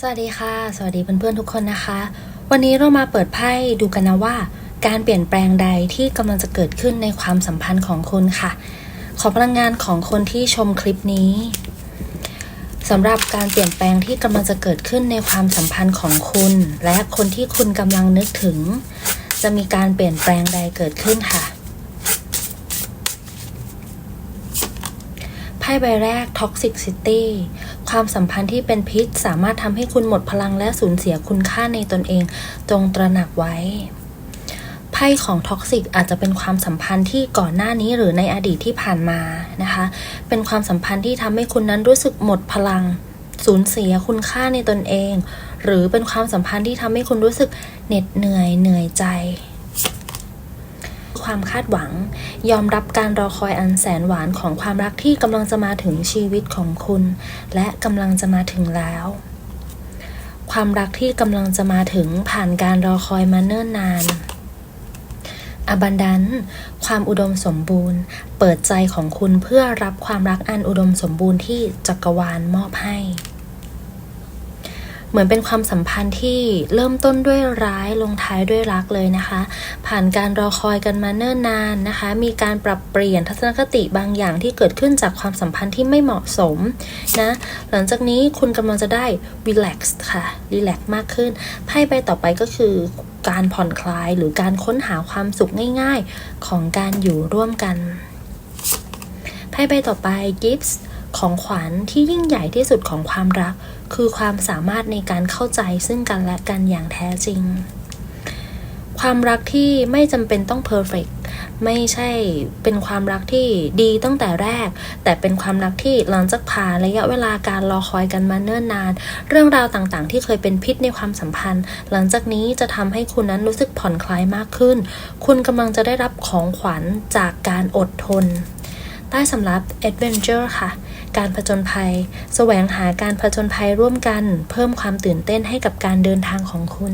สวัสดีค่ะ สวัสดีเพื่อนๆทุกคนนะคะ วันนี้เรามาเปิดไพ่ดูกันนะว่า การเปลี่ยนแปลงใดที่กำลังจะเกิดขึ้นในความสัมพันธ์ของคุณค่ะ ขอพลังงานของคนที่ชมคลิปนี้สำหรับการเปลี่ยนแปลงที่กำลังจะเกิดขึ้นในความสัมพันธ์ของคุณ และคนที่คุณกำลังนึกถึง จะมีการเปลี่ยนแปลงใดเกิดขึ้นค่ะ พ่ใบแรก Toxic City ความสัมพันธ์ที่เป็นพิษสามารถทำให้คุณหมดพลังและสูญเสียคุณค่าในตนเอง จงตระหนักไว้ ไพ่ของท็อกซิกอาจจะเป็นความสัมพันธ์ที่ก่อนหน้านี้หรือในอดีตที่ผ่านมานะคะ เป็นความสัมพันธ์ที่ทำให้คุณนั้นรู้สึกหมดพลัง สูญเสียคุณค่าในตนเอง หรือเป็นความสัมพันธ์ที่ทำให้คุณรู้สึกเหน็ดเหนื่อยเหนื่อยใจ ความคาดหวัง ยอมรับการรอคอยอันแสนหวานของความรักที่กำลังจะมาถึงชีวิตของคุณ และกำลังจะมาถึงแล้ว ความรักที่กำลังจะมาถึงผ่านการรอคอยมาเนิ่นนานอบันดันความอุดมสมบูรณ์ เปิดใจของคุณเพื่อรับความรักอันอุดมสมบูรณ์ที่จักรวาลมอบให้ เหมือนเป็นความสัมพันธ์ที่เริ่มต้นด้วยร้ายลงท้ายด้วยรักเลยนะคะ ผ่านการรอคอยกันมาเนิ่นนานนะคะ มีการปรับเปลี่ยนทัศนคติบางอย่างที่เกิดขึ้นจากความสัมพันธ์ที่ไม่เหมาะสมนะหลังจากนี้คุณกำลังจะได้ relax ค่ะ relax มากขึ้นไพ่ใบต่อไปก็คือการผ่อนคลายหรือการค้นหาความสุขง่ายๆ ของการอยู่ร่วมกันไพ่ใบต่อไป gifts ของขวัญที่ยิ่งใหญ่ที่สุดของความรัก คือความสามารถในการเข้าใจซึ่งกันและกันอย่างแท้จริง ความรักที่ไม่จำเป็นต้องเพอร์เฟกไม่ใช่เป็นความรักที่ดีตั้งแต่แรก แต่เป็นความรักที่หลังจากผ่านระยะเวลาการรอคอยกันมาเนิ่นนาน เรื่องราวต่างๆ ที่เคยเป็นพิษในความสัมพันธ์ หลังจากนี้จะทำให้คุณนั้นรู้สึกผ่อนคลายมากขึ้น คุณกำลังจะได้รับของขวัญจากการอดทน ใต้สำรับ Adventure ค่ะ การผจญภัย แสวงหาการผจญภัยร่วมกัน เพิ่มความตื่นเต้นให้กับการเดินทางของคุณ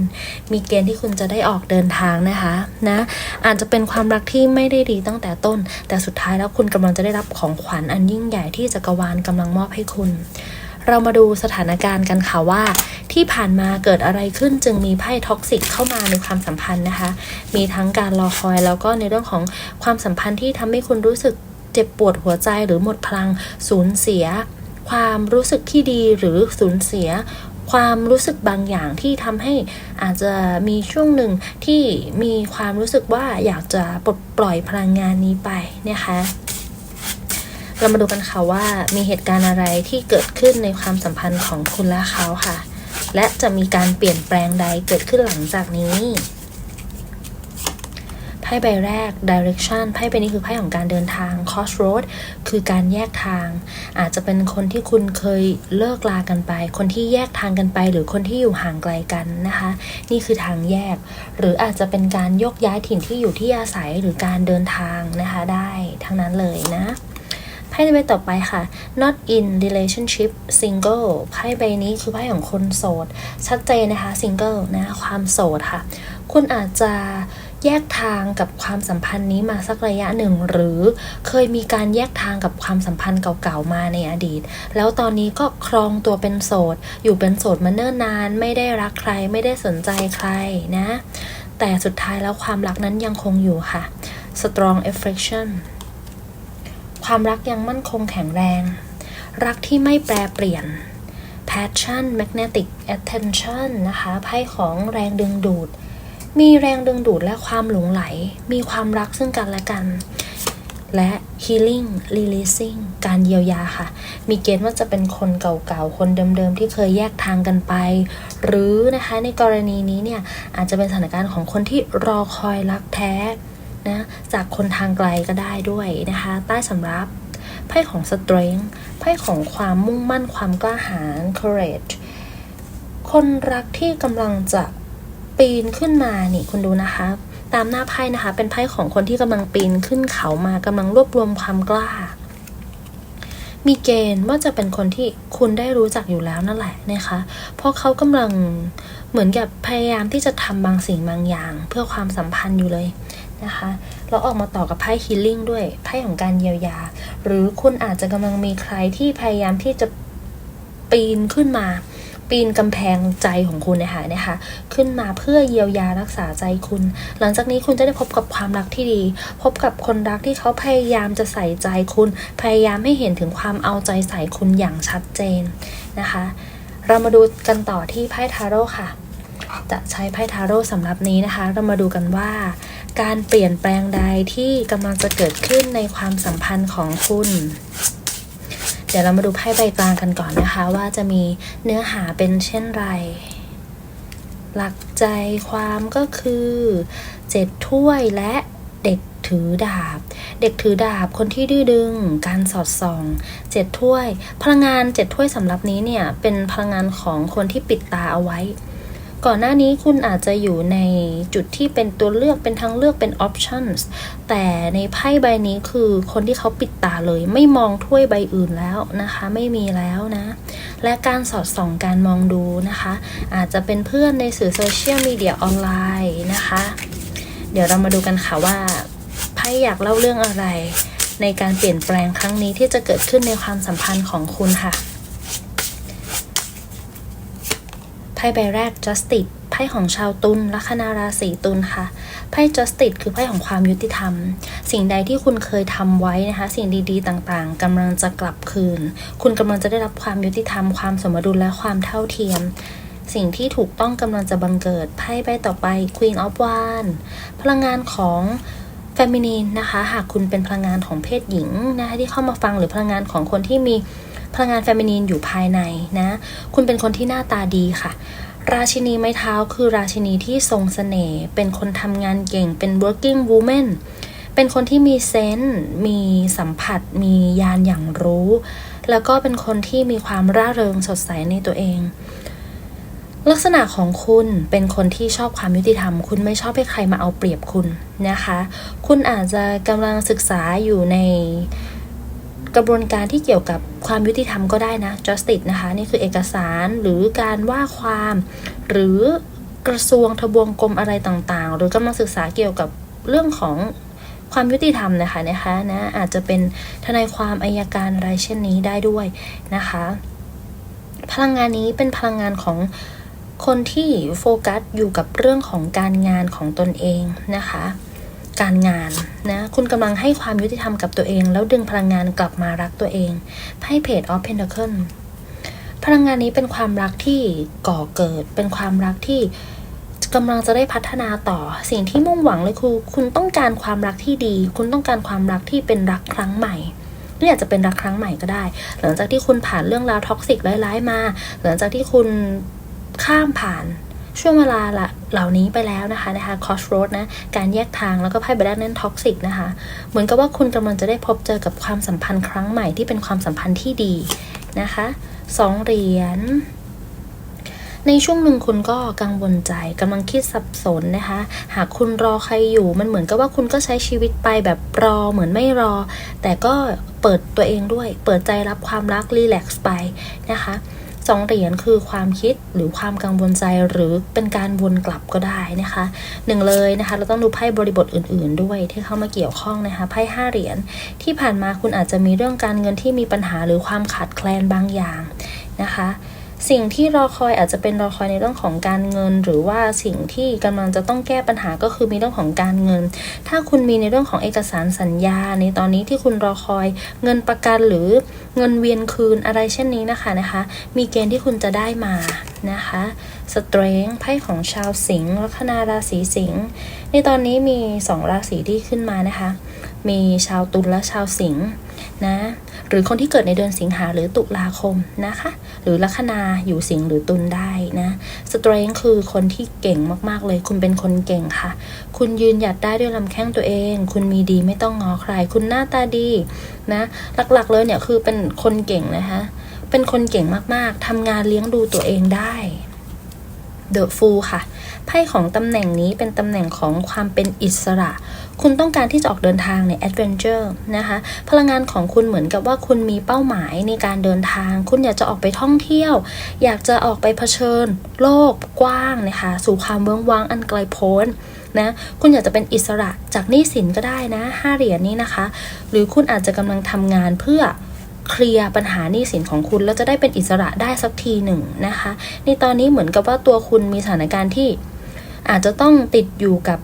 มีเกณฑ์ที่คุณจะได้ออกเดินทางนะคะนะอาจจะเป็นความรักที่ไม่ได้ดีตั้งแต่ต้น แต่สุดท้ายแล้วคุณกำลังจะได้รับของขวัญอันยิ่งใหญ่ที่จักรวาลกำลังมอบให้คุณ เรามาดูสถานการณ์กันค่ะว่าที่ผ่านมาเกิดอะไรขึ้นจึงมีไพ่ท็อกซิกเข้ามาในความสัมพันธ์นะคะ มีทั้งการรอคอยแล้วก็ในเรื่องของความสัมพันธ์ที่ทำให้คุณรู้สึก เจ็บปวดหัวใจหรือหมดพลังสูญเสีย ความรู้สึกที่ดีหรือสูญเสีย ความรู้สึกบางอย่างที่ทำให้อาจจะมีช่วงหนึ่งที่มีความรู้สึกว่าอยากจะปลดปล่อยพลังงานนี้ไปนะคะเรามาดูกันค่ะว่ามีเหตุการณ์อะไรที่เกิดขึ้นในความสัมพันธ์ของคุณและเขาค่ะ และจะมีการเปลี่ยนแปลงใดเกิดขึ้นหลังจากนี้ พ่ใบแรก direction ไพ่ใบนี้คือไพ่ของการเดินทาง crossroad คือการแยกทาง อาจจะเป็นคนที่คุณเคยเลิกลากันไป คนที่แยกทางกันไป หรือคนที่อยู่ห่างไกลกันนะคะ นี่คือทางแยก หรืออาจจะเป็นการยกย้ายถิ่นที่อยู่ที่อาศัยหรือการเดินทางนะคะได้ทั้งนั้นเลยนะไพ่ใบต่อไปค่ะ not in relationship single ไพ่ใบนี้คือไพ่ของคนโสด ชัดเจนนะคะ single นะ ความโสดค่ะ คุณอาจจะ แยกทางกับความสัมพันธ์นี้มาสักระยะหนึ่ง หรือเคยมีการแยกทางกับความสัมพันธ์เก่าๆมาในอดีต แล้วตอนนี้ก็ครองตัวเป็นโสด อยู่เป็นโสดมาเนิ่นนาน ไม่ได้รักใคร ไม่ได้สนใจใครนะ แต่สุดท้ายแล้วความรักนั้นยังคงอยู่ค่ะ strong affection ความรักยังมั่นคงแข็งแรง รักที่ไม่แปรเปลี่ยน passion magnetic attention นะคะ ไพ่ของแรงดึงดูด มีแรงดึงดูดและความหลงไหล มีความรักซึ่งกันและกัน และ healing releasing การเยียวยาค่ะ มีเกณฑ์ว่าจะเป็นคนเก่าๆ คนเดิมๆ ที่เคยแยกทางกันไป หรือนะคะในกรณีนี้เนี่ย อาจจะเป็นสถานการณ์ของคนที่รอคอยรักแท้นะจากคนทางไกลก็ได้ด้วยนะคะ ใต้สำรับไพ่ของ strength ไพ่ของความมุ่งมั่นความกล้าหาญ courage คนรักที่กำลังจะ ปีนขึ้นมานี่คุณดูนะคะ ตามหน้าไพ่นะคะ เป็นไพ่ของคนที่กำลังปีนขึ้นเขามากำลังรวบรวมความกล้า มีเกณฑ์ว่าจะเป็นคนที่คุณได้รู้จักอยู่แล้วนั่นแหละนะคะ เพราะเขากำลังเหมือนกับพยายามที่จะทำบางสิ่งบางอย่าง เพื่อความสัมพันธ์อยู่เลยนะคะแล้วออกมาต่อกับไพ่ healing ด้วยไพ่ของการเยียวยา หรือคุณอาจจะกำลังมีใครที่พยายามที่จะปีนขึ้นมา ปีนกำแพงใจของคุณเนะคะนะคะ ขึ้นมาเพื่อเยียวยารักษาใจคุณ หลังจากนี้คุณจะได้พบกับความรักที่ดี พบกับคนรักที่เขาพยายามจะใส่ใจคุณ พยายามให้เห็นถึงความเอาใจใส่คุณอย่างชัดเจนนะคะ เรามาดูกันต่อที่ไพ่ทาโร่ค่ะจะใช้ไพ่ทาโร่สำหรับนี้นะคะ เรามาดูกันว่า การเปลี่ยนแปลงใดที่กำลังจะเกิดขึ้นในความสัมพันธ์ของคุณ เดี๋ยวเรามาดูไพ่ใบกลางกันก่อนนะคะ ว่าจะมีเนื้อหาเป็นเช่นไร หลักใจความก็คือเจ็ดถ้วยและเด็กถือดาบ เด็กถือดาบคนที่ดื้อดึง การสอดส่องเจ็ดถ้วย พลังงานเจ็ดถ้วยสำหรับนี้เนี่ยเป็นพลังงานของคนที่ปิดตาเอาไว้ ก่อนหน้านี้คุณอาจจะอยู่ในจุดที่เป็นตัวเลือกเป็นทางเลือกเป็น options แต่ในไพ่ใบนี้คือคนที่เขาปิดตาเลย ไม่มองถ้วยใบอื่นแล้วนะคะ ไม่มีแล้วนะ และการสอดส่องการมองดูนะคะ อาจจะเป็นเพื่อนในสื่อโซเชียลมีเดียออนไลน์นะคะ เดี๋ยวเรามาดูกันค่ะว่าไพ่อยากเล่าเรื่องอะไร ในการเปลี่ยนแปลงครั้งนี้ที่จะเกิดขึ้นในความสัมพันธ์ของคุณค่ะ ไพ่ใบแรก justice ไพ่ของชาวตุลลัคนาราศีตุลค่ะ ไพ่ justice คือไพ่ของความยุติธรรม สิ่งใดที่คุณเคยทำไว้นะคะ สิ่งดีๆ ต่างๆกำลังจะกลับคืน คุณกำลังจะได้รับความยุติธรรม ความสมดุลและความเท่าเทียม สิ่งที่ถูกต้องกำลังจะบังเกิด ไพ่ใบต่อไป Queen of Wands พลังงานของเฟมินีนนะคะ หากคุณเป็นพลังงานของเพศหญิงนะคะที่เข้ามาฟังหรือพลังงานของคนที่มี พลังงานเฟมินีนอยู่ภายในนะ คุณเป็นคนที่หน้าตาดีค่ะ ราชินีไม้เท้าคือราชินีที่ทรงเสน่ห์ เป็นคนทำงานเก่ง เป็น working woman เป็นคนที่มีเซนส์มีสัมผัส มียานอย่างรู้ แล้วก็เป็นคนที่มีความร่าเริงสดใสในตัวเอง ลักษณะของคุณเป็นคนที่ชอบความยุติธรรม คุณไม่ชอบให้ใครมาเอาเปรียบคุณนะคะ คุณอาจจะกำลังศึกษาอยู่ใน กระบวนการที่เกี่ยวกับความยุติธรรมก็ได้นะ justice นะคะ นี่คือเอกสารหรือการว่าความ หรือกระทรวงทบวงกรมอะไรต่างๆ หรือกำลังศึกษาเกี่ยวกับเรื่องของความยุติธรรมนะคะนะคะนะอาจจะเป็นทนายความอายการอะไรเช่นนี้ได้ด้วยนะคะ พลังงานนี้เป็นพลังงานของคนที่โฟกัสอยู่กับเรื่องของการงานของตนเองนะคะ การงานนะคุณกำลังให้ความยุติธรรมกับตัวเอง แล้วดึงพลังงานกลับมารักตัวเองไพ่เพจออฟเพนเ c เคิลพลังงานนี้เป็นความรักที่ก่อเกิด เป็นความรักที่กำลังจะได้พัฒนาต่อ สิ่งที่มุ่งหวังเลยคือคุณต้องการความรักที่ดี คุณต้องการความรักที่เป็นรักครั้งใหม่หรืออาจจะเป็นรักครั้งใหม่ก็ได้ หลังจากที่คุณผ่านเรื่องราวท็อกซิกร้ายๆมา หลังจากที่คุณข้ามผ่าน ช่วงเวลาละเหล่านี้ไปแล้วนะคะนะคะคอสโรดนะการแยกทางแล้วก็ไพ่ใบด้านนั้นท็อกซิกนะคะ เหมือนกับว่าคุณกำลังจะได้พบเจอกับความสัมพันธ์ครั้งใหม่ที่เป็นความสัมพันธ์ที่ดีนะคะสองเหรียญในช่วงหนึ่งคุณก็กังวลใจกำลังคิดสับสนนะคะ หากคุณรอใครอยู่มันเหมือนกับว่าคุณก็ใช้ชีวิตไปแบบรอเหมือนไม่รอ แต่ก็เปิดตัวเองด้วย เปิดใจรับความรักรีแลกซ์ไปนะคะ สองเหรียญคือความคิดหรือความกังวลใจหรือเป็นการวนกลับก็ได้นะคะหนึ่งเลยนะคะ เราต้องดูไพ่บริบทอื่น ๆ ด้วยที่เข้ามาเกี่ยวข้องนะคะไพ่ห้าเหรียญที่ผ่านมาคุณอาจจะมีเรื่องการเงินที่มีปัญหาหรือความขาดแคลนบางอย่างนะคะ สิ่งที่รอคอยอาจจะเป็นรอคอยในเรื่องของการเงิน หรือว่าสิ่งที่กำลังจะต้องแก้ปัญหาก็คือมีเรื่องของการเงิน ถ้าคุณมีในเรื่องของเอกสารสัญญา ในตอนนี้ที่คุณรอคอย เงินประกันหรือเงินเวียนคืนอะไรเช่นนี้นะคะนะคะ มีเกณฑ์ที่คุณจะได้มานะคะสเตรนไพ่ของชาวสิงห์ลัคนาราศีสิงห์ในตอนนี้มีสองราศีที่ขึ้นมานะคะ มีชาวตุลและชาวสิงห์ นะ หรือคนที่เกิดในเดือนสิงหาหรือตุลาคมนะคะ หรือลัคนาอยู่สิงหรือตุลได้นะสเตรนคือคนที่เก่งมากๆเลย คุณเป็นคนเก่งค่ะ คุณยืนหยัดได้ด้วยลำแข้งตัวเอง คุณมีดีไม่ต้องงอใคร คุณหน้าตาดีนะหลักๆเลยเนี่ยคือเป็นคนเก่งนะคะ เป็นคนเก่งมากๆทำงานเลี้ยงดูตัวเองได้เดอะฟูค่ะ ไพ่ของตำแหน่งนี้เป็นตำแหน่งของความเป็นอิสระ คุณต้องการที่จะออกเดินทางในแอดเวนเจอร์นะคะพลังงานของคุณเหมือนกับว่าคุณมีเป้าหมายในการเดินทาง คุณอยากจะออกไปท่องเที่ยว อยากจะออกไปเผชิญ โลกกว้างนะคะ สู่ความเบื้องว่างอันไกลโพ้นนะคุณอยากจะเป็นอิสระจากหนี้สินก็ได้นะห้าเหรียญนี้นะคะ หรือคุณอาจจะกำลังทำงานเพื่อเคลียร์ปัญหาหนี้สินของคุณแล้วจะได้เป็นอิสระได้สักทีหนึ่งนะคะ ในตอนนี้เหมือนกับว่าตัวคุณมีสถานการณ์ที่อาจจะต้องติดอยู่กับ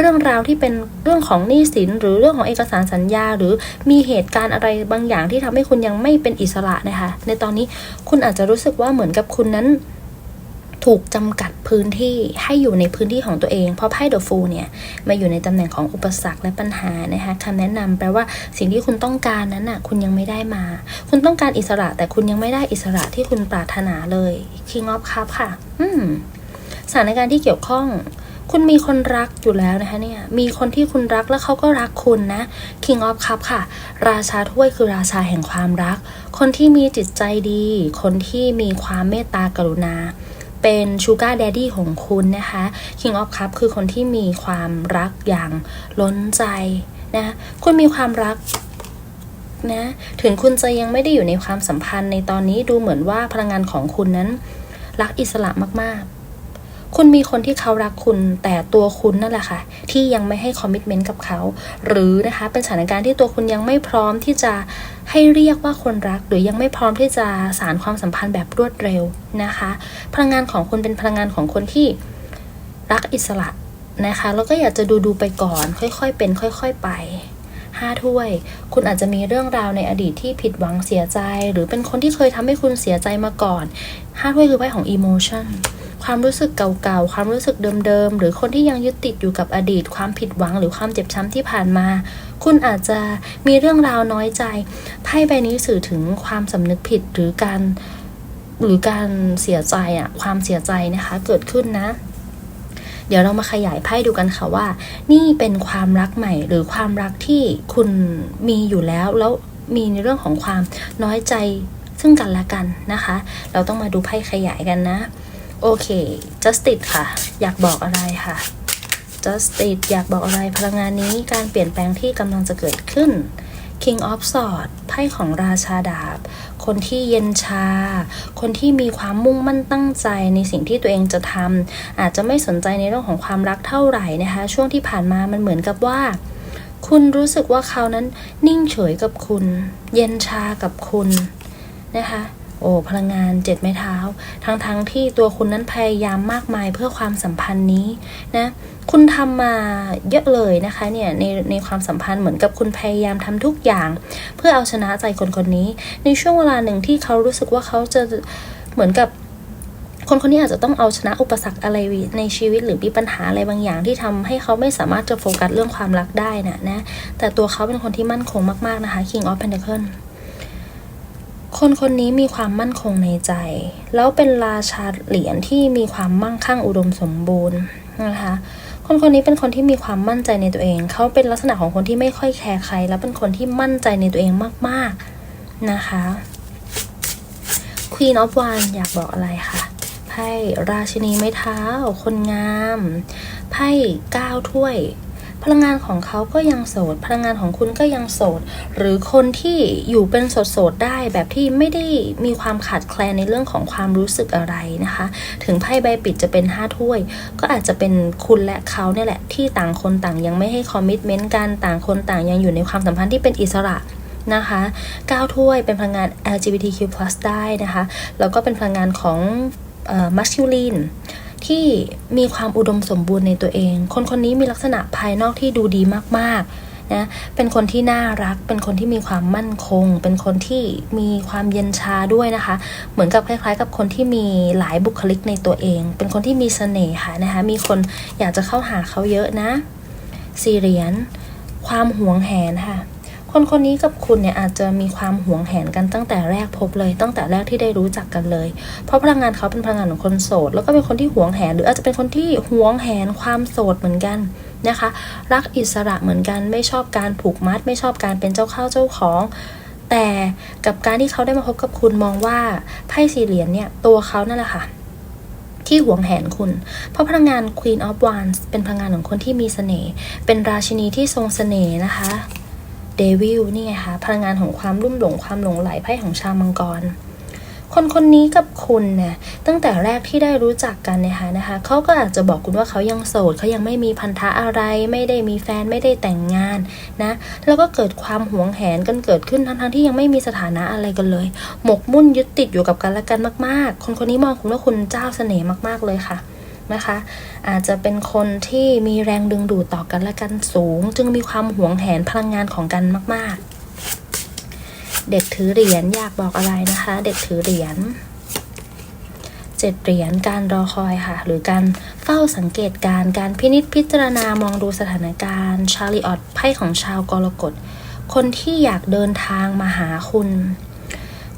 เรื่องราวที่เป็นเรื่องของหนี้สิน หรือเรื่องของเอกสารสัญญา หรือมีเหตุการณ์อะไรบางอย่างที่ทำให้คุณยังไม่เป็นอิสระนะคะ ในตอนนี้คุณอาจจะรู้สึกว่าเหมือนกับคุณนั้นถูกจำกัดพื้นที่ให้อยู่ในพื้นที่ของตัวเอง เพราะไพ่เดอะฟูเนี่ยมาอยู่ในตำแหน่งของอุปสรรคและปัญหานะคะคำแนะนำแปลว่าสิ่งที่คุณต้องการนั้นน่ะคุณยังไม่ได้มา คุณต้องการอิสระแต่คุณยังไม่ได้อิสระที่คุณปรารถนาเลย King of Cup ค่ะ อืมสถานการณ์ที่เกี่ยวข้อง คุณมีคนรักอยู่แล้วนะคะเนี่ยมีคนที่คุณรักแล้วเขาก็รักคุณนะ King of Cup ค่ะ ราชาถ้วยคือราชาแห่งความรัก คนที่มีจิตใจดี คนที่มีความเมตตากรุณาเป็นชูการ์แดดดี้ของคุณนะคะ King of Cup คือคนที่มีความรักอย่างล้นใจนะคุณมีความรักนะถึงคุณจะยังไม่ได้อยู่ในความสัมพันธ์ในตอนนี้ดูเหมือนว่าพลังงานของคุณนั้น รักอิสระมากๆ คุณมีคนที่เขารักคุณ แต่ตัวคุณนั่นแหละค่ะ ที่ยังไม่ให้คอมมิชเมนต์กับเขา หรือนะคะเป็นสถานการณ์ที่ตัวคุณยังไม่พร้อมที่จะให้เรียกว่าคนรัก หรือยังไม่พร้อมที่จะสารความสัมพันธ์แบบรวดเร็วนะคะ พลังงานของคุณเป็นพลังงานของคนที่รักอิสระนะคะแล้วก็อยากจะดูดูไปก่อน ค่อยๆ เป็น ค่อย ๆ ไปห้าถ้วย คุณอาจจะมีเรื่องราวในอดีตที่ผิดหวังเสียใจ หรือเป็นคนที่เคยทำให้คุณเสียใจมาก่อนห้าถ้วยคือไพ่ของ emotion ความรู้สึกเก่าๆ ความรู้สึกเดิมๆ หรือคนที่ยังยึดติดอยู่กับอดีต ความผิดหวังหรือความเจ็บช้ำที่ผ่านมา คุณอาจจะมีเรื่องราวน้อยใจ ไพ่ใบนี้สื่อถึงความสำนึกผิดหรือการหรือการเสียใจอะความเสียใจนะคะเกิดขึ้นนะ เดี๋ยวเรามาขยายไพ่ดูกันค่ะว่า นี่เป็นความรักใหม่ หรือความรักที่คุณมีอยู่แล้วแล้วมีในเรื่องของความน้อยใจซึ่งกันและกันนะคะ เราต้องมาดูไพ่ขยายกันนะ โอเค justice ค่ะ อยากบอกอะไรค่ะ justice อยากบอกอะไรพลังงานนี้การเปลี่ยนแปลงที่กำลังจะเกิดขึ้น King of Swords ไพ่ของราชาดาบ คนที่เย็นชา คนที่มีความมุ่งมั่นตั้งใจในสิ่งที่ตัวเองจะทำอาจจะไม่สนใจในเรื่องของความรักเท่าไหร่นะคะ ช่วงที่ผ่านมามันเหมือนกับว่า คุณรู้สึกว่าเขานั้นนิ่งเฉยกับคุณ เย็นชากับคุณนะคะ โอ้พลังงานเจ็ดไม้เท้า ทั้งๆทที่ตัวคุณนั้นพยายามมากมายเพื่อความสัมพันธ์นี้นะคุณทำมาเยอะเลยนะคะเนี่ยในในความสัมพันธ์เหมือนกับคุณพยายามทำทุกอย่าง เพื่อเอาชนะใจคนคนนี้ ในช่วงเวลาหนึ่งที่เขารู้สึกว่าเขาจะเหมือนกับคนคนนี้อาจจะต้องเอาชนะอุปสรรคอะไรในชีวิตหรือมีปัญหาอะไรบางอย่างที่ทำให้เขาไม่สามารถจะโฟกัสเรื่องความรักได้นะนะแต่ตัวเขาเป็นคนที่มั่นคงมากๆนะคะ King of Pentacles คนคนนี้มีความมั่นคงในใจ แล้วเป็นราชาเหรียญที่มีความมั่งคั่งอุดมสมบูรณ์นะคะคนคนนี้เป็นคนที่มีความมั่นใจในตัวเอง เขาเป็นลักษณะของคนที่ไม่ค่อยแคร์ใคร แล้วเป็นคนที่มั่นใจในตัวเองมาก ๆ นะคะ Queen of Wands อยากบอกอะไรคะไพ่ราชินีไม้เท้า คนงามไพ่ก้าวถ้วย พลังงานของเขาก็ยังโสด พลังงานของคุณก็ยังโสด หรือคนที่อยู่เป็นโสดๆได้แบบที่ไม่ได้มีความขาดแคลนในเรื่องของความรู้สึกอะไรนะคะ ถึงไพ่ใบปิดจะเป็นห้าถ้วย ก็อาจจะเป็นคุณและเขาเนี่ยแหละที่ต่างคนต่างยังไม่ให้คอมมิชเมนต์กันต่างคนต่างยังอยู่ในความสัมพันธ์ที่เป็นอิสระนะคะก้าถ้วยเป็นพลังงาน LGBTQ+ ได้นะคะ แล้วก็เป็นพลังงานของมัสคิลิน ที่มีความอุดมสมบูรณ์ในตัวเอง คนคนนี้มีลักษณะภายนอกที่ดูดีมากๆนะเป็นคนที่น่ารัก เป็นคนที่มีความมั่นคง เป็นคนที่มีความเย็นชาด้วยนะคะ เหมือนกับคล้ายๆ กับคนที่มีหลายบุคลิกในตัวเอง เป็นคนที่มีเสน่ห์ค่ะนะคะ มีคนอยากจะเข้าหาเขาเยอะนะสี่เหรียญความหวงแหนค่ะ คนคนนี้กับคุณเนี่ยอาจจะมีความหวงแหนกันตั้งแต่แรกพบเลย ตั้งแต่แรกที่ได้รู้จักกันเลย เพราะพลังงานเขาเป็นพลังงานของคนโสด แล้วก็เป็นคนที่หวงแหน หรืออาจจะเป็นคนที่หวงแหนความโสดเหมือนกันนะคะ รักอิสระเหมือนกันไม่ชอบการผูกมัด ไม่ชอบการเป็นเจ้าข้าเจ้าของ แต่กับการที่เขาได้มาพบกับคุณมองว่าไพ่สี่เหรียญเนี่ยตัวเขานั่นแหละค่ะที่หวงแหนคุณ เพราะพลังงาน Queen of Wands เป็นพลังงานของคนที่มีเสน่ห์ เป็นราชินีที่ทรงเสน่ห์นะคะ เดวิลนี่ไงคะพลังงานของความรุ่มหลงความหลงไหลไพ่ของชาวมังกร คนคนนี้กับคุณเนี่ยตั้งแต่แรกที่ได้รู้จักกันนยคะนะคะเขาก็อาจจะบอกคุณว่าเขายังโสดเขายังไม่มีพันธะอะไร ไม่ได้มีแฟนไม่ได้แต่งงานนะแล้วก็เกิดความหวงแหนกันเกิดขึ้นทั้งๆที่ยังไม่มีสถานะอะไรกันเลย หมกมุ่นยึดติดอยู่กับกันและกันมาก ๆ คนคนนี้มองคุณว่าคุณเจ้าเสน่ห์มากๆเลยค่ะ นะคะ อาจจะเป็นคนที่มีแรงดึงดูดต่อกันและกันสูง จึงมีความหวงแหนพลังงานของกันมาก ๆ เด็กถือเหรียญอยากบอกอะไรนะคะ เด็กถือเหรียญเจ็ดเหรียญการรอคอยค่ะ หรือการเฝ้าสังเกตการการพินิจพิจารณามองดูสถานการณ์ ชาลิออตไพ่ของชาวกรกฎคนที่อยากเดินทางมาหาคุณ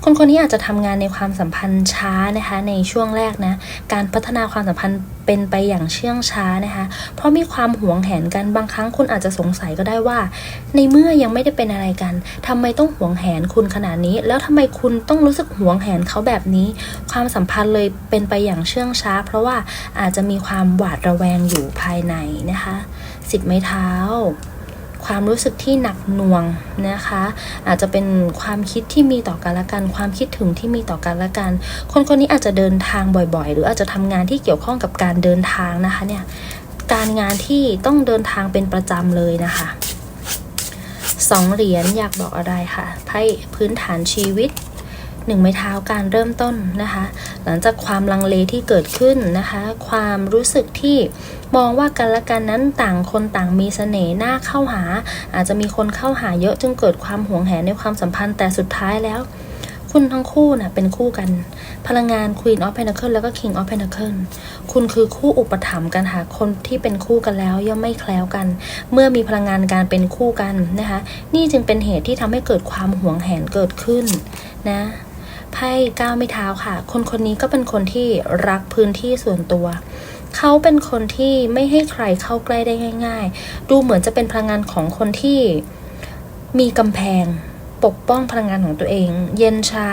คนคนนี้อาจจะทำงานในความสัมพันธ์ช้านะคะในช่วงแรกนะ การพัฒนาความสัมพันธ์เป็นไปอย่างเชื่องช้านะคะ เพราะมีความหวงแหนกันบางครั้งคุณอาจจะสงสัยก็ได้ว่า ในเมื่อยังไม่ได้เป็นอะไรกันทำไมต้องหวงแหนคุณขนาดนี้ แล้วทำไมคุณต้องรู้สึกหวงแหนเขาแบบนี้ ความสัมพันธ์เลยเป็นไปอย่างเชื่องช้า เพราะว่าอาจจะมีความหวาดระแวงอยู่ภายในนะคะ สิบไม้เท้า ความรู้สึกที่หนักหน่วงนะคะ อาจจะเป็นความคิดที่มีต่อกันและกัน ความคิดถึงที่มีต่อกันและกัน คนคนนี้อาจจะเดินทางบ่อยๆ หรืออาจจะทำงานที่เกี่ยวข้องกับการเดินทางนะคะเนี่ยการงานที่ต้องเดินทางเป็นประจำเลยนะคะสองเหรียญอยากบอกอะไรค่ะไพ่พื้นฐานชีวิต หนึ่งไม้เท้าการเริ่มต้นนะคะ หลังจากความลังเลที่เกิดขึ้นนะคะ ความรู้สึกที่มองว่ากันและกันนั้นต่างคนต่างมีเสน่ห์หน้าเข้าหา อาจจะมีคนเข้าหาเยอะจึงเกิดความหวงแหนในความสัมพันธ์แต่สุดท้ายแล้ว คุณทั้งคู่นะ่ะเป็นคู่กัน พลังงาน Queen of Pentacles แล้วก็ King of Pentacles คุณคือคู่อุปถัมภ์กันค่ะคนที่เป็นคู่กันแล้วย่อมไม่แคล้วกัน เมื่อมีพลังงานการเป็นคู่กันนะคะ นี่จึงเป็นเหตุที่ทำให้เกิดความหวงแหนเกิดขึ้นนะ ไพ่ก้าวไม่เท้าค่ะ คนคนนี้ก็เป็นคนที่รักพื้นที่ส่วนตัว เขาเป็นคนที่ไม่ให้ใครเข้าใกล้ได้ง่าย ๆ ดูเหมือนจะเป็นพลังงานของคนที่มีกำแพงปกป้องพลังงานของตัวเอง เย็นชา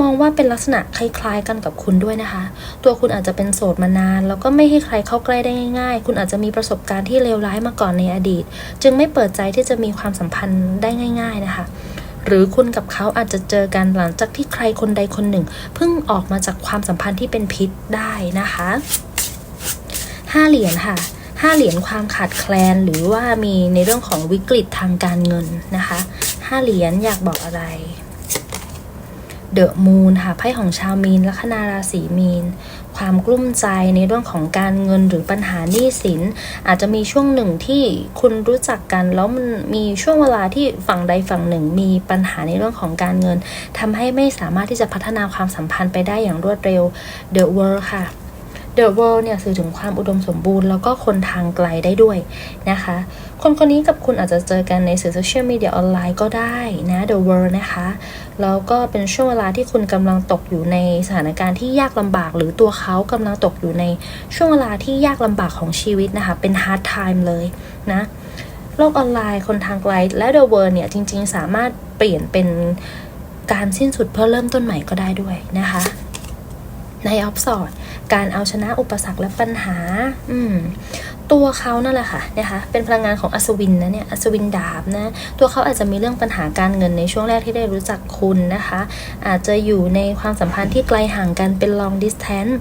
มองว่าเป็นลักษณะคล้ายๆกันกับคุณด้วยนะคะ ตัวคุณอาจจะเป็นโสดมานาน แล้วก็ไม่ให้ใครเข้าใกล้ได้ง่าย ๆ คุณอาจจะมีประสบการณ์ที่เลวร้ายมาก่อนในอดีต จึงไม่เปิดใจที่จะมีความสัมพันธ์ได้ง่าย ๆ นะคะ หรือคุณกับเขาอาจจะเจอกันหลังจากที่ใครคนใดคนหนึ่งเพิ่งออกมาจากความสัมพันธ์ที่เป็นพิษได้นะคะห้าเหรียญค่ะห้าเหรียญความขาดแคลนหรือว่ามีในเรื่องของวิกฤตทางการเงินนะคะห้าเหรียญอยากบอกอะไรเดอะมูนค่ะไพ่ของชาวมีนลัคนาราศีมีน ความกลุ้มใจในเรื่องของการเงินหรือปัญหาหนี้สิน อาจจะมีช่วงหนึ่งที่คุณรู้จักกัน แล้วมันมีช่วงเวลาที่ฝั่งใดฝั่งหนึ่ง มีปัญหาในเรื่องของการเงินทำให้ไม่สามารถที่จะพัฒนาความสัมพันธ์ไปได้อย่างรวดเร็ว The World ค่ะ The World เนี่ยสื่อถึงความอุดมสมบูรณ์แล้วก็คนทางไกลได้ด้วยนะคะ คนคนนี้กับคุณอาจจะเจอกันในสื่อโซเชียลมีเดียออนไลน์ก็ได้นะ The World นะคะ แล้วก็เป็นช่วงเวลาที่คุณกำลังตกอยู่ในสถานการณ์ที่ยากลำบาก หรือตัวเขากำลังตกอยู่ในช่วงเวลาที่ยากลำบากของชีวิตนะคะ เป็น hard time เลยนะโลกออนไลน์คนทางไกลและ The World เนี่ยจริง ๆ สามารถเปลี่ยนเป็นการสิ้นสุดเพื่อเริ่มต้นใหม่ก็ได้ด้วยนะคะ ในออฟสอดการเอาชนะอุปสรรคและปัญหา อืมตัวเขานั่นแหละค่ะนะคะเป็นพลังงานของอัศวินนะเนี่ยอัศวินดาบนะตัวเขาอาจจะมีเรื่องปัญหาการเงินในช่วงแรกที่ได้รู้จักคุณนะคะ อาจจะอยู่ในความสัมพันธ์ที่ไกลห่างกันเป็น long distance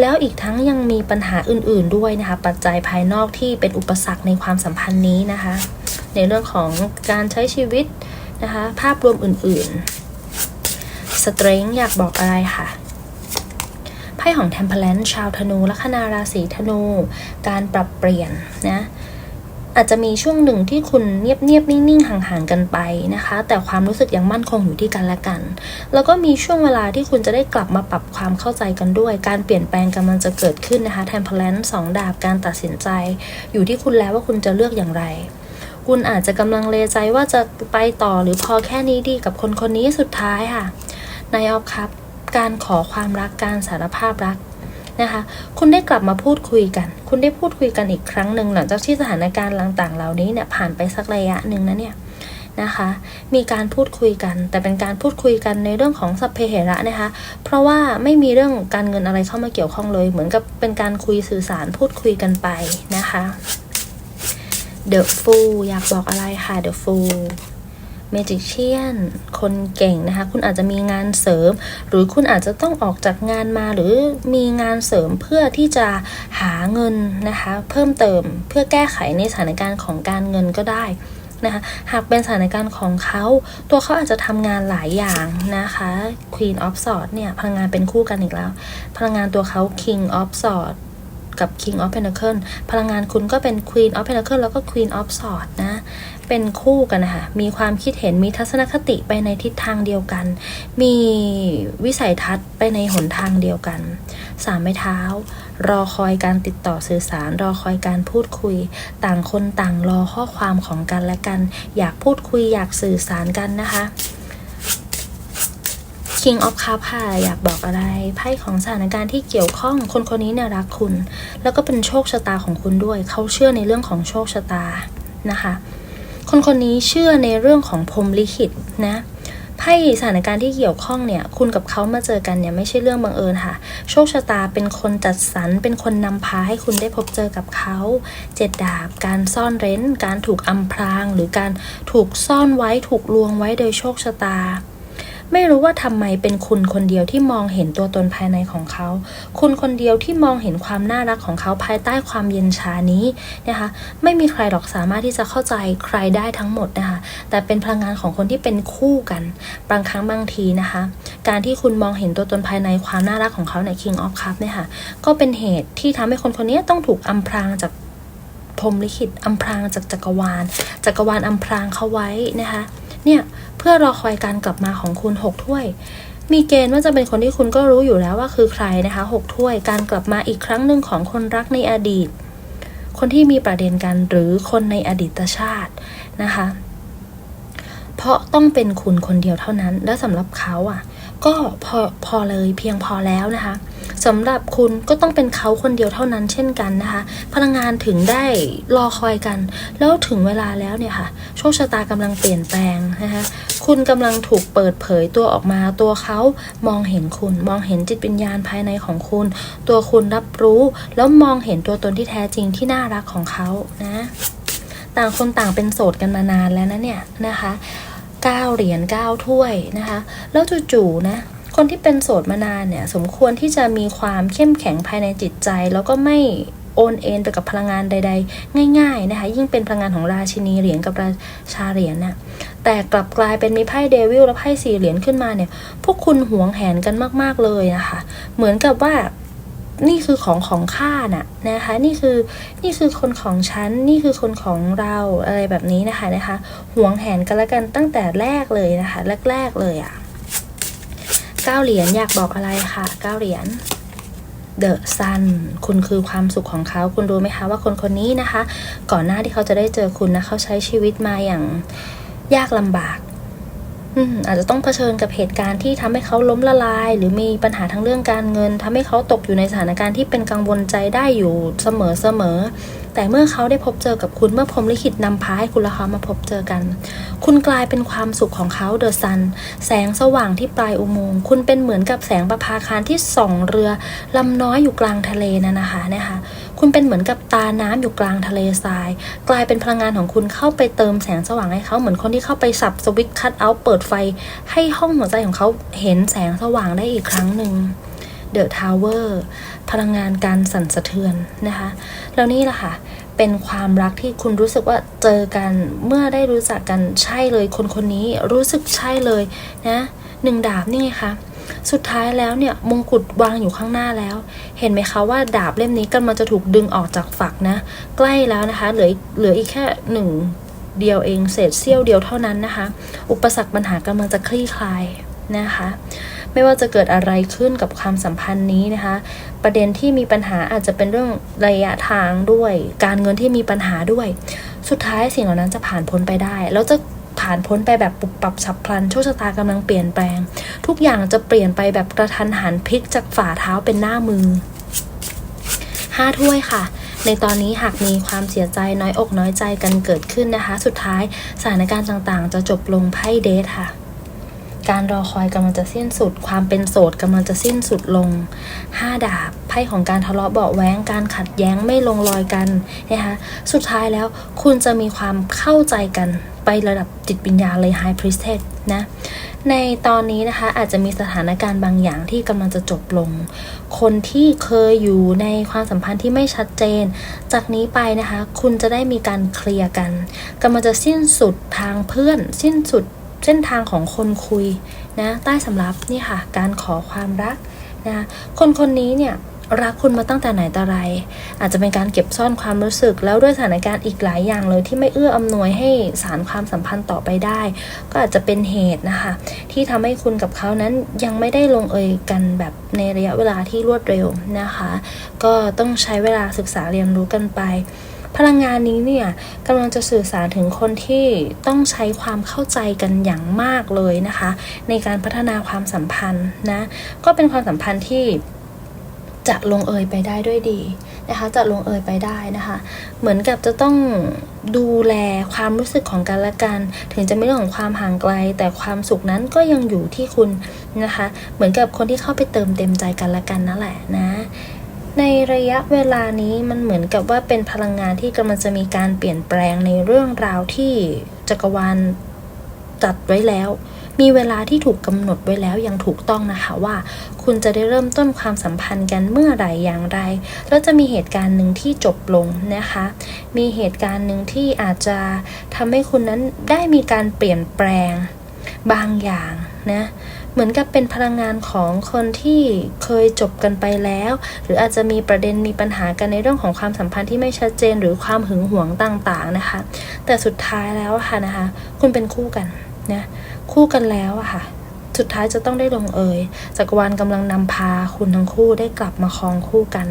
แล้วอีกทั้งยังมีปัญหาอื่นๆด้วยนะคะ ปัจจัยภายนอกที่เป็นอุปสรรคในความสัมพันธ์นี้นะคะ ในเรื่องของการใช้ชีวิตนะคะ ภาพรวมอื่นๆ strength อยากบอกอะไรค่ะ พ่ของ Temperance ชาวธนูลัคนาราศีธนู การปรับเปลี่ยนนะอาจจะมีช่วงหนึ่งที่คุณเงียบเงียบๆนิ่งๆห่างๆกันไปนะคะ แต่ความรู้สึกยังมั่นคงอยู่ที่กันและกัน แล้วก็มีช่วงเวลาที่คุณจะได้กลับมาปรับความเข้าใจกันด้วย การเปลี่ยนแปลงกำลังจะเกิดขึ้นนะคะ Temperance สองดาบการตัดสินใจ อยู่ที่คุณแล้วว่าคุณจะเลือกอย่างไร คุณอาจจะกำลังเลใจว่าจะไปต่อหรือพอแค่นี้ดีกับคนคนนี้สุดท้ายค่ะนายออฟครับ การขอความรักการสารภาพรักนะคะ คุณได้กลับมาพูดคุยกัน คุณได้พูดคุยกันอีกครั้งหนึ่งหลังจากที่สถานการณ์ต่างๆ เหล่านี้เนี่ยผ่านไปสักระยะหนึ่งนะเนี่ยนะคะ มีการพูดคุยกัน แต่เป็นการพูดคุยกันในเรื่องของสัพเพเหระนะคะ เพราะว่าไม่มีเรื่องการเงินอะไรเข้ามาเกี่ยวข้องเลย เหมือนกับเป็นการคุยสื่อสารพูดคุยกันไปนะคะ The Fool อยากบอกอะไรค่ะ The Fool เมจิเชียนคนเก่งนะคะ คุณอาจจะมีงานเสริม หรือคุณอาจจะต้องออกจากงานมาหรือมีงานเสริมเพื่อที่จะหาเงินนะคะ เพิ่มเติมเพื่อแก้ไขในสถานการณ์ของการเงินก็ได้นะคะหากเป็นสถานการณ์ของเขา ตัวเขาอาจจะทำงานหลายอย่างนะคะ Queen of Swords เนี่ย พลังงานเป็นคู่กันอีกแล้ว พลังงานตัวเขา King of Swords กับ King of Pentacle พลังงานคุณก็เป็น Queen of Pentacle แล้วก็ Queen of Swords นะ เป็นคู่กันนะคะมีความคิดเห็นมีทัศนคติไปในทิศทางเดียวกัน มีวิสัยทัศน์ไปในหนทางเดียวกันสามไม้เท้า รอคอยการติดต่อสื่อสาร รอคอยการพูดคุย ต่างคนต่างรอข้อความของกันและกัน อยากพูดคุยอยากสื่อสารกันนะคะ King of Cup ค่ะอยากบอกอะไรไพ่ของสถานการณ์ที่เกี่ยวข้องคนคนนี้เนี่ยรักคุณ แล้วก็เป็นโชคชะตาของคุณด้วย เขาเชื่อในเรื่องของโชคชะตานะคะ คนคนนี้เชื่อในเรื่องของพรมลิขิตนะไพ่สถานการณ์ที่เกี่ยวข้องเนี่ย คุณกับเขามาเจอกันเนี่ยไม่ใช่เรื่องบังเอิญค่ะ โชคชะตาเป็นคนจัดสรร เป็นคนนำพาให้คุณได้พบเจอกับเขาเจ็ดดาบ การซ่อนเร้น การถูกอำพราง หรือการถูกซ่อนไว้ถูกลวงไว้โดยโชคชะตา ไม่รู้ว่าทำไมเป็นคุณคนเดียวที่มองเห็นตัวตนภายในของเขา คุณคนเดียวที่มองเห็นความน่ารักของเขาภายใต้ความเย็นชานี้นะคะ ไม่มีใครหรอกสามารถที่จะเข้าใจใครได้ทั้งหมดนะคะ แต่เป็นพลังงานของคนที่เป็นคู่กัน บางครั้งบางทีนะคะ การที่คุณมองเห็นตัวตนภายในความน่ารักของเขาใน King of Cup เนี่ยค่ะก็เป็นเหตุที่ทำให้คนคนนี้ต้องถูกอำพรางจากพรมลิขิตอำพรางจากจักรวาล จักรวาลอำพรางเขาไว้นะคะ เนี่ย เพื่อรอคอยการกลับมาของคุณหกถ้วย มีเกณฑ์ว่าจะเป็นคนที่คุณก็รู้อยู่แล้วว่าคือใครนะคะหกถ้วย การกลับมาอีกครั้งหนึ่งของคนรักในอดีต คนที่มีประเด็นกันหรือคนในอดีตชาตินะคะ เพราะต้องเป็นคุณคนเดียวเท่านั้น และสำหรับเขาอะ ก็พอพอเลยเพียงพอแล้วนะคะสำหรับคุณก็ต้องเป็นเขาคนเดียวเท่านั้นเช่นกันนะคะ พลังงานถึงได้รอคอยกัน แล้วถึงเวลาแล้วเนี่ยค่ะโชคชะตากำลังเปลี่ยนแปลงนะคะคุณกำลังถูกเปิดเผยตัวออกมาตัวเขามองเห็นคุณ มองเห็นจิตวิญญาณภายในของคุณ ตัวคุณรับรู้ แล้วมองเห็นตัวตนที่แท้จริงที่น่ารักของเขานะต่างคนต่างเป็นโสดกันมานานแล้วนะเนี่ยนะคะ เก้าเหรียญเก้าถ้วยนะคะ แล้วจู่ๆนะคนที่เป็นโสดมานานเนี่ยสมควรที่จะมีความเข้มแข็งภายในจิตใจ แล้วก็ไม่โอนเอ็นไปกับพลังงานใด ๆ ง่าย ๆ นะคะ ยิ่งเป็นพลังงานของราชินีเหรียญกับราชาเหรียญน่ะแต่กลับกลายเป็นมีไพ่เดวิลและไพ่สี่เหรียญขึ้นมาเนี่ย พวกคุณหวงแหนกันมากๆเลยนะคะ เหมือนกับว่า นี่คือของของข้าน่ะนะคะ นี่คือนี่คือคนของฉัน นี่คือคนของเราอะไรแบบนี้นะคะนะคะห่วงแหนกันแล้วกันตั้งแต่แรกเลยนะคะแรกๆเลยอะ่ะเก้าเหรียญอยากบอกอะไรค่ะเก้าเหรียญ The Sun คุณคือความสุขของเขา คุณรู้ไหมคะว่าคนคนนี้นะคะ ก่อนหน้าที่เขาจะได้เจอคุณนะเขาใช้ชีวิตมาอย่างยากลำบาก อาจจะต้องเผชิญกับเหตุการณ์ที่ทำให้เขาล้มละลาย หรือมีปัญหาทั้งเรื่องการเงินทำให้เขาตกอยู่ในสถานการณ์ที่เป็นกังวลใจได้อยู่เสมอเสมอแต่เมื่อเขาได้พบเจอกับคุณเมื่อพรหมลิขิตนำพาให้คุณและเขามาพบเจอกัน คุณกลายเป็นความสุขของเขาเดอะซัน แสงสว่างที่ปลายอุโมงค์คุณเป็นเหมือนกับแสงประภาคารที่ส่องเรือลำน้อยอยู่กลางทะเลนั่นนะคะนะคะ คุณเป็นเหมือนกับตาน้ำอยู่กลางทะเลทราย กลายเป็นพลังงานของคุณเข้าไปเติมแสงสว่างให้เขาเหมือนคนที่เข้าไปสับสวิตช์คัตเอาท์เปิดไฟ ให้ห้องหัวใจของเขาเห็นแสงสว่างได้อีกครั้งหนึ่งเดอะทาวเวอร์พลังงานการสั่นสะเทือนนะคะ แล้วนี่แหละค่ะ เป็นความรักที่คุณรู้สึกว่าเจอกันเมื่อได้รู้จักกันใช่เลยคนคนนี้รู้สึกใช่เลยนะหนึ่งดาบนี่ไงคะ สุดท้ายแล้วเนี่ยมงกุฎวางอยู่ข้างหน้าแล้ว เห็นไหมคะว่าดาบเล่มนี้กำลังจะถูกดึงออกจากฝักนะ ใกล้แล้วนะคะเหลือเหลืออีกแค่หนึ่งเดียวเองเศษเสี้ยวเดียวเท่านั้นนะคะ อุปสรรคปัญหากำลังจะคลี่คลายนะคะ ไม่ว่าจะเกิดอะไรขึ้นกับความสัมพันธ์นี้นะคะ ประเด็นที่มีปัญหาอาจจะเป็นเรื่องระยะทางด้วย การเงินที่มีปัญหาด้วย สุดท้ายสิ่งเหล่านั้นจะผ่านพ้นไปได้ แล้วจะ ผ่านพ้นไปแบบปุบปับฉับพลันโชคชะตากำลังเปลี่ยนแปลง ทุกอย่างจะเปลี่ยนไปแบบกระทันหันพลิกจากฝ่าเท้าเป็นหน้ามือห้าถ้วยค่ะในตอนนี้หากมีความเสียใจน้อยอกน้อยใจกันเกิดขึ้นนะคะ สุดท้ายสถานการณ์ต่างๆ จะจบลงไพ่เดทค่ะ การรอคอยกำลังจะสิ้นสุด ความเป็นโสดกำลังจะสิ้นสุดลงห้าดาบ ไพ่พ่ของการทะเลาะเบาแว้งการขัดแย้งไม่ลงรอยกันนะคะสุดท้ายแล้วคุณจะมีความเข้าใจกันไประดับจิตวิญญาณเลย High Priestess นะในตอนนี้นะคะอาจจะมีสถานการณ์บางอย่างที่กำลังจะจบลง คนที่เคยอยู่ในความสัมพันธ์ที่ไม่ชัดเจน จากนี้ไปนะคะ คุณจะได้มีการเคลียร์กันกำลังจะสิ้นสุดทางเพื่อน สิ้นสุดเส้นทางของคนคุยนะใต้สำรับนี่ค่ะ การขอความรักนะคนคนนี้เนี่ย รักคุณมาตั้งแต่ไหนแต่ไร อาจจะเป็นการเก็บซ่อนความรู้สึก แล้วด้วยสถานการณ์อีกหลายอย่างเลยที่ไม่เอื้ออำนวยให้สารความสัมพันธ์ต่อไปได้ ก็อาจจะเป็นเหตุนะคะ ที่ทำให้คุณกับเขานั้นยังไม่ได้ลงเอยกันแบบในระยะเวลาที่รวดเร็วนะคะ ก็ต้องใช้เวลาศึกษาเรียนรู้กันไปพลังงานนี้เนี่ยกำลังจะสื่อสารถึงคนที่ต้องใช้ความเข้าใจกันอย่างมากเลยนะคะ ในการพัฒนาความสัมพันธ์นะ ก็เป็นความสัมพันธ์ที่ จะลงเอยไปได้ด้วยดีนะคะจะลงเอยไปได้นะคะ เหมือนกับจะต้องดูแลความรู้สึกของกันและกัน ถึงจะไม่เรื่องของความห่างไกล แต่ความสุขนั้นก็ยังอยู่ที่คุณนะคะ เหมือนกับคนที่เข้าไปเติมเต็มใจกันและกันนั่นแหละนะในระยะเวลานี้มันเหมือนกับว่าเป็นพลังงานที่กำลังจะมีการเปลี่ยนแปลงในเรื่องราวที่จักรวาลจัดไว้แล้ว มีเวลาที่ถูกกำหนดไว้แล้วอย่างถูกต้องนะคะว่า คุณจะได้เริ่มต้นความสัมพันธ์กันเมื่อไหร่อย่างไร แล้วจะมีเหตุการณ์หนึ่งที่จบลงนะคะ มีเหตุการณ์หนึ่งที่อาจจะทำให้คุณนั้นได้มีการเปลี่ยนแปลงบางอย่างนะเหมือนกับเป็นพลังงานของคนที่เคยจบกันไปแล้ว หรืออาจจะมีประเด็นมีปัญหากันในเรื่องของความสัมพันธ์ที่ไม่ชัดเจนหรือความหึงหวงต่างๆนะคะ แต่สุดท้ายแล้วค่ะนะคะ คุณเป็นคู่กันนะ คู่กันแล้วอะค่ะ สุดท้ายจะต้องได้ลงเอยจักรวาลกำลังนำพาคุณทั้งคู่ได้กลับมาครองคู่กัน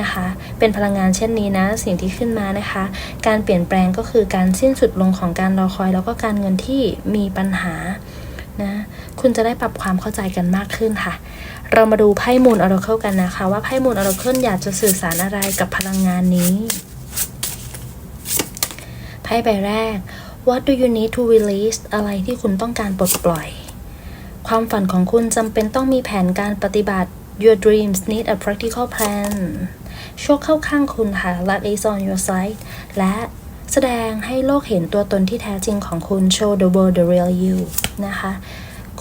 นะคะ เป็นพลังงานเช่นนี้นะ สิ่งที่ขึ้นมานะคะ การเปลี่ยนแปลงก็คือการสิ้นสุดลงของการรอคอย แล้วก็การเงินที่มีปัญหานะคุณจะได้ปรับความเข้าใจกันมากขึ้นค่ะ เรามาดูไพ่มูลออร์เคิลกันนะคะ ว่าไพ่มูลออร์เคิลอยากจะสื่อสารอะไรกับพลังงานนี้ ไพ่ใบแรก What do you need to release อะไรที่คุณต้องการปลดปล่อย ความฝันของคุณจำเป็นต้องมีแผนการปฏิบัติ Your dreams need a practical plan โชคเข้าข้างคุณค่ะ Luck is on your side และแสดงให้โลกเห็นตัวตนที่แท้จริงของคุณ Show the world the real you นะคะ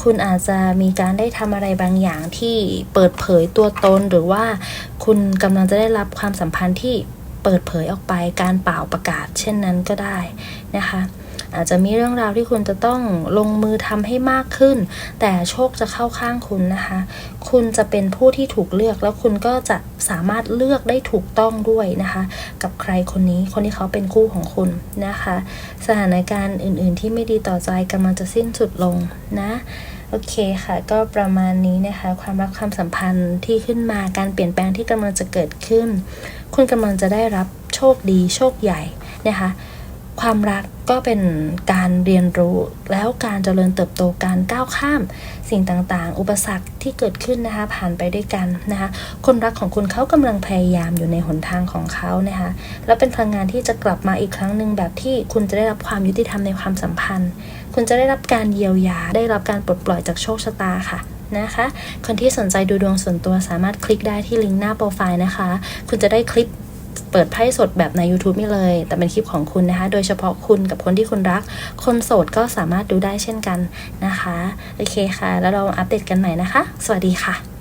คุณอาจจะมีการได้ทำอะไรบางอย่างที่เปิดเผยตัวตนหรือว่าคุณกำลังจะได้รับความสัมพันธ์ที่เปิดเผยออกไปการเป่าประกาศ เช่นนั้นก็ได้นะคะ อาจจะมีเรื่องราวที่คุณจะต้องลงมือทำให้มากขึ้น แต่โชคจะเข้าข้างคุณนะคะ คุณจะเป็นผู้ที่ถูกเลือกแล้วคุณก็จะสามารถเลือกได้ถูกต้องด้วยนะคะ กับใครคนนี้คนที่เขาเป็นคู่ของคุณนะคะ สถานการณ์อื่น ๆ ที่ไม่ดีต่อใจกำลังจะสิ้นสุดลงนะโอเคค่ะ ก็ประมาณนี้นะคะ ความรักความสัมพันธ์ที่ขึ้นมาการเปลี่ยนแปลงที่กำลังจะเกิดขึ้น คุณกำลังจะได้รับโชคดีโชคใหญ่นะคะ ความรัก ก็เป็นการเรียนรู้แล้วการเจริญเติบโตการก้าวข้าม สิ่งต่างๆ อุปสรรคที่เกิดขึ้นนะคะผ่านไปด้วยกันนะคะคนรักของคุณเขากำลังพยายามอยู่ในหนทางของเขานะคะแล้วเป็นพลังงานที่จะกลับมาอีกครั้งหนึ่งแบบที่คุณจะได้รับความยุติธรรมในความสัมพันธ์ คุณจะได้รับการเยียวยาได้รับการปลดปล่อยจากโชคชะตาค่ะนะคะ คนที่สนใจดูดวงส่วนตัวสามารถคลิกได้ที่ลิงก์หน้าโปรไฟล์นะคะ คุณจะได้คลิป เปิดไพ่สดแบบใน YouTube นี่เลย แต่เป็นคลิปของคุณนะคะ โดยเฉพาะคุณกับคนที่คุณรัก คนโสดก็สามารถดูได้เช่นกันนะคะ โอเคค่ะ แล้วเราอัปเดตกันใหม่นะคะ สวัสดีค่ะ